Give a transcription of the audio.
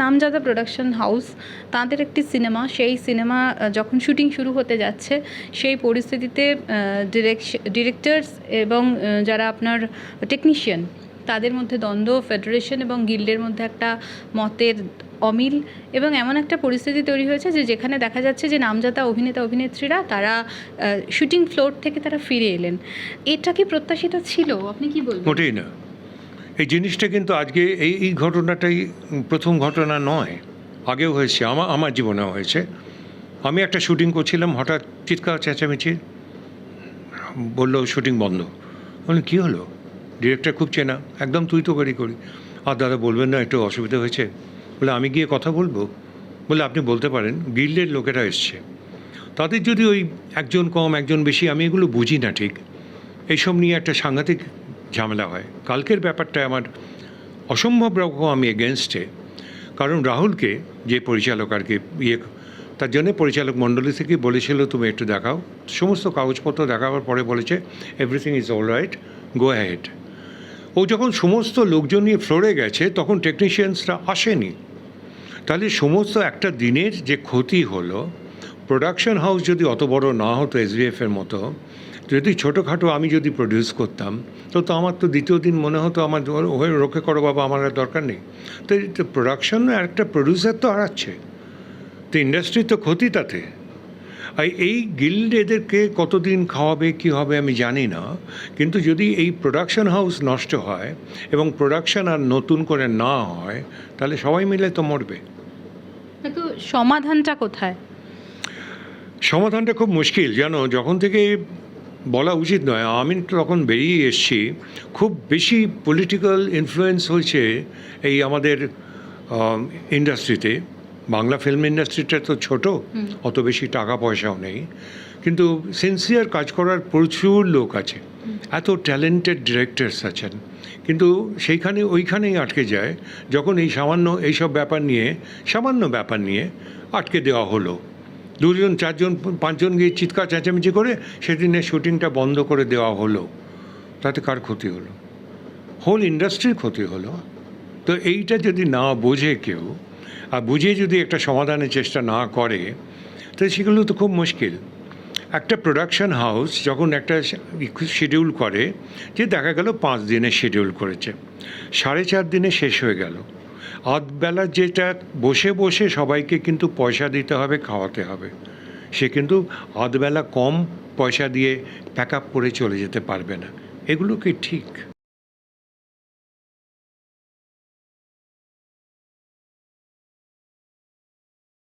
নামজাদা production house তাদের একটি cinema সেই সিনেমা যখন শুটিং শুরু হতে যাচ্ছে, সেই পরিস্থিতিতে ডিরেক্টরস এবং যারা আপনার টেকনিশিয়ান তাদের মধ্যে দ্বন্দ্ব ফেডারেশন এবং গিল্ডের মধ্যে একটা মতের অমিল এবং এমন একটা পরিস্থিতি তৈরি হয়েছে যে যেখানে দেখা যাচ্ছে যে নামজাদা অভিনেতা, অভিনেত্রীরা তারা শুটিং ফ্লোর থেকে তারা ফিরে এলেন। এটা কি প্রত্যাশিত ছিল? আপনি কি বলবেন? মোটেই না। এই জিনিসটা কিন্তু আজকে এই এই ঘটনাটাই প্রথম ঘটনা নয়, আগেও হয়েছে আমার আমার জীবনেও হয়েছে। আমি একটা শুটিং করছিলাম, হঠাৎ চিৎকার, চেঁচামেচি, বলল, শুটিং বন্ধ। বললাম, কী হলো? ডিরেক্টর খুব চেনা, একদম তুই তো করি করি। আর দাদা বলবেন না, একটু অসুবিধা হয়েছে? বলে, আমি গিয়ে কথা বলব। বলে, আপনি বলতে পারেন, গিল্ডের লোকেরা এসছে। তাদের যদি ওই একজন কম, একজন বেশি, আমি এগুলো বুঝি না ঠিক। এইসব নিয়ে একটা সাংঘাতিক ঝামেলা হয়। কালকের ব্যাপারটা আমার অসম্ভব রকম আমি এগেনস্টে কারণ রাহুলকে যে পরিচালক আর কি ইয়ে তার জন্য পরিচালক মণ্ডলী থেকে বলেছিল, তুমি একটু দেখাও। সমস্ত কাগজপত্র দেখাবার পরে বলেছে everything is all right go ahead ও যখন সমস্ত লোকজন নিয়ে ফ্লোরে গেছে, তখন টেকনিশিয়ানসরা আসেনি। তাহলে সমস্ত একটা দিনের যে ক্ষতি হলো প্রোডাকশন হাউস যদি অত বড় না হতো এস এসবিএফের মতো যদি ছোটোখাটো আমি যদি প্রডিউস করতাম তো তো আমার তো দ্বিতীয় দিন মনে হতো আমার ওকে রক্ষে করো বাবা আমার আর দরকার নেই। তো প্রোডাকশন আর একটা প্রডিউসার তো হারাচ্ছে। তো ইন্ডাস্ট্রির তো ক্ষতি তাতে। আর এই গিল্ড এদেরকে কতদিন খাওয়াবে কি হবে আমি জানি না। কিন্তু যদি এই প্রোডাকশন হাউস নষ্ট হয় এবং প্রোডাকশন আর নতুন করে না হয় তাহলে সবাই মিলে তো মরবে। কিন্তু সমাধানটা কোথায়? সমাধানটা খুব মুশকিল জানো? যখন থেকে বলা উচিত নয়। আমি তো তখন বেরিয়ে এসছি খুব বেশি পলিটিক্যাল ইনফ্লুয়েন্স হয়েছে এই আমাদের ইন্ডাস্ট্রিতে বাংলা ফিল্ম ইন্ডাস্ট্রিটা তো ছোট অত বেশি টাকা পয়সাও নেই। কিন্তু সিনসিয়ার কাজ করার প্রচুর লোক আছে এত ট্যালেন্টেড ডিরেক্টরস আছেন। কিন্তু সেইখানে ওইখানেই আটকে যায় যখন এই সামান্য এইসব ব্যাপার নিয়ে সামান্য ব্যাপার নিয়ে আটকে দেওয়া হলো। দুজন, চারজন, পাঁচজন গিয়ে চিৎকার, চেঁচামেচি করে সেদিনের শুটিংটা বন্ধ করে দেওয়া হলো। তাতে কার ক্ষতি হলো? হোল ইন্ডাস্ট্রির ক্ষতি হলো। তো এইটা যদি না বোঝে কেউ, আর বুঝে যদি একটা সমাধানের চেষ্টা না করে, তো সেগুলো তো খুব মুশকিল। একটা প্রোডাকশন হাউস যখন একটা শিডিউল করে, যে দেখা গেল পাঁচ দিনে শিডিউল করেছে, সাড়ে চার দিনে শেষ হয়ে গেল। আধবেলা যেটা বসে বসে সবাইকে কিন্তু পয়সা দিতে হবে, খাওয়াতে হবে। সে কিন্তু আধবেলা কম পয়সা দিয়ে প্যাক আপ করে চলে যেতে পারবে না। এগুলো কি ঠিক?